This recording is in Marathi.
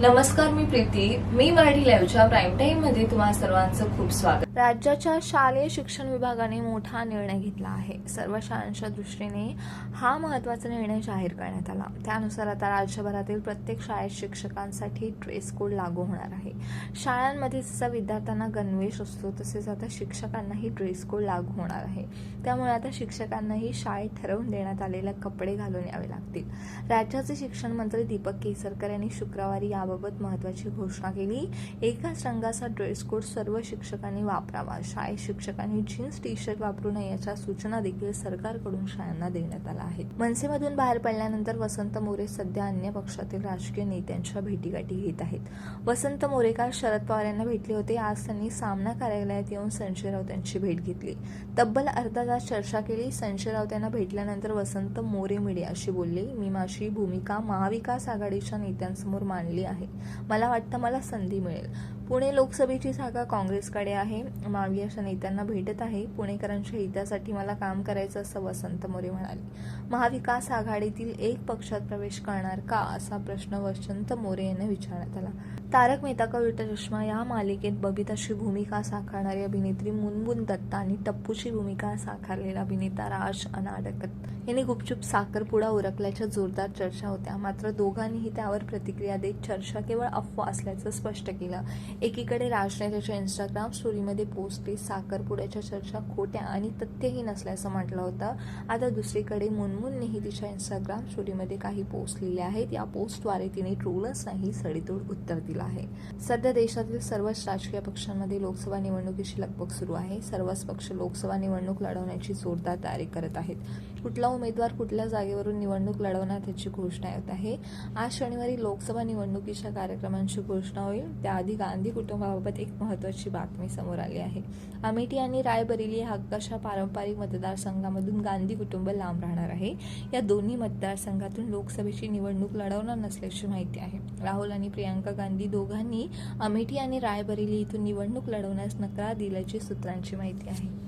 नमस्कार मी प्रीती. मी मराठी लाईव्हच्या प्राईम टाईममध्ये तुम्हा सर्वांचं खूप स्वागत. राज्याच्या शालेय शिक्षण विभागाने मोठा निर्णय घेतला आहे. सर्व शाळांच्या दृष्टीने हा महत्त्वाचा निर्णय जाहीर करण्यात आला. त्यानुसार आता राज्यभरातील प्रत्येक शाळेत शिक्षकांसाठी ड्रेस कोड लागू होणार आहे. शाळांमध्ये जसा विद्यार्थ्यांना गणवेश असतो तसेच आता शिक्षकांनाही ड्रेस कोड लागू होणार आहे. त्यामुळे आता शिक्षकांनाही शाळेत ठरवून देण्यात आलेले कपडे घालून यावे लागतील. राज्याचे शिक्षण मंत्री दीपक केसरकर यांनी शुक्रवारी या याबाबत महत्वाची घोषणा केली. एकाच रंगाचा ड्रेस कोड सर्व शिक्षकांनी वापरावा. शाळेत शिक्षकांनी जीन्स टी शर्ट वापरू नये याच्या सूचना देखील सरकारकडून शाळांना देण्यात आल्या आहेत. मनसेमधून बाहेर पडल्यानंतर वसंत मोरे सध्या अन्य पक्षातील राजकीय नेत्यांच्या भेटीगाठी घेत आहेत. वसंत मोरे काल शरद पवार यांना भेटले होते. आज त्यांनी सामना कार्यालयात येऊन संजय राऊत यांची भेट घेतली. तब्बल अर्धा तास चर्चा केली. संजय राऊत यांना भेटल्यानंतर वसंत मोरे मीडियाशी बोलले. मी माझी भूमिका महाविकास आघाडीच्या नेत्यांसमोर मांडली आहे. मला वाटतं मला संधी मिळेल. पुणे लोकसभेची जागा काँग्रेसकडे आहे. महाविकासच्या नेत्यांना भेटत आहे. पुणेकरांच्या हितासाठी मला काम करायचं असं वसंत मोरे म्हणाले. महाविकास आघाडीतील एक पक्षात प्रवेश करणार का? असा प्रश्न वसंत मोरे यांना विचारण्यात आला. तारक मेहता का उलटा चष्मा या मालिकेत बबिताची भूमिका साकारणारी अभिनेत्री मुनमुन दत्ता आणि टप्पूची भूमिका साकारलेला अभिनेता राज अनाडकत यांनी गुपचूप साखरपुडा उरकल्याच्या जोरदार चर्चा होत्या. मात्र दोघांनीही त्यावर प्रतिक्रिया देत चर्चा केवळ अफवा असल्याचं स्पष्ट केलं. एकीकडे राजने त्याच्या इंस्टाग्राम स्टोरीमध्ये पोस्ट केली साखरपुड्याच्या चर्चा खोट्या आणि तथ्यहीन असल्याचं म्हटलं होतं. आता दुसरीकडे मुनमुननेही तिच्या इंस्टाग्राम स्टोरीमध्ये काही पोस्ट लिहिल्या आहेत. या पोस्टद्वारे तिने ट्रोलर्सनाही सडीतोड उत्तर दिलं. आहे. सध्या देशातील सर्वच राजकीय पक्षांमध्ये लोकसभा निवडणुकीची लगबग सुरू आहे. सर्वच पक्ष लोकसभा निवडणूक लढवण्याची जोरदार तयारी करत आहेत. कुठला उमेदवार कुठल्या जागेवरून निवडणूक लढवणार त्याची घोषणा येत आहे. आज शनिवारी लोकसभा निवडणुकीच्या कार्यक्रमांची घोषणा होईल. त्याआधी गांधी कुटुंबाबाबत एक महत्वाची बातमी समोर आली आहे. अमेठी आणि रायबरेली या हक्काच्या पारंपरिक मतदारसंघामधून गांधी कुटुंब लांब राहणार आहे. या दोन्ही मतदारसंघातून लोकसभेची निवडणूक लढवणार नसल्याची माहिती आहे. राहुल आणि प्रियांका गांधी दोघांनी अमेठी आणि रायबरेली इथून निवडणूक लढवण्यास नकार दिल्याची सूत्रांची माहिती आहे.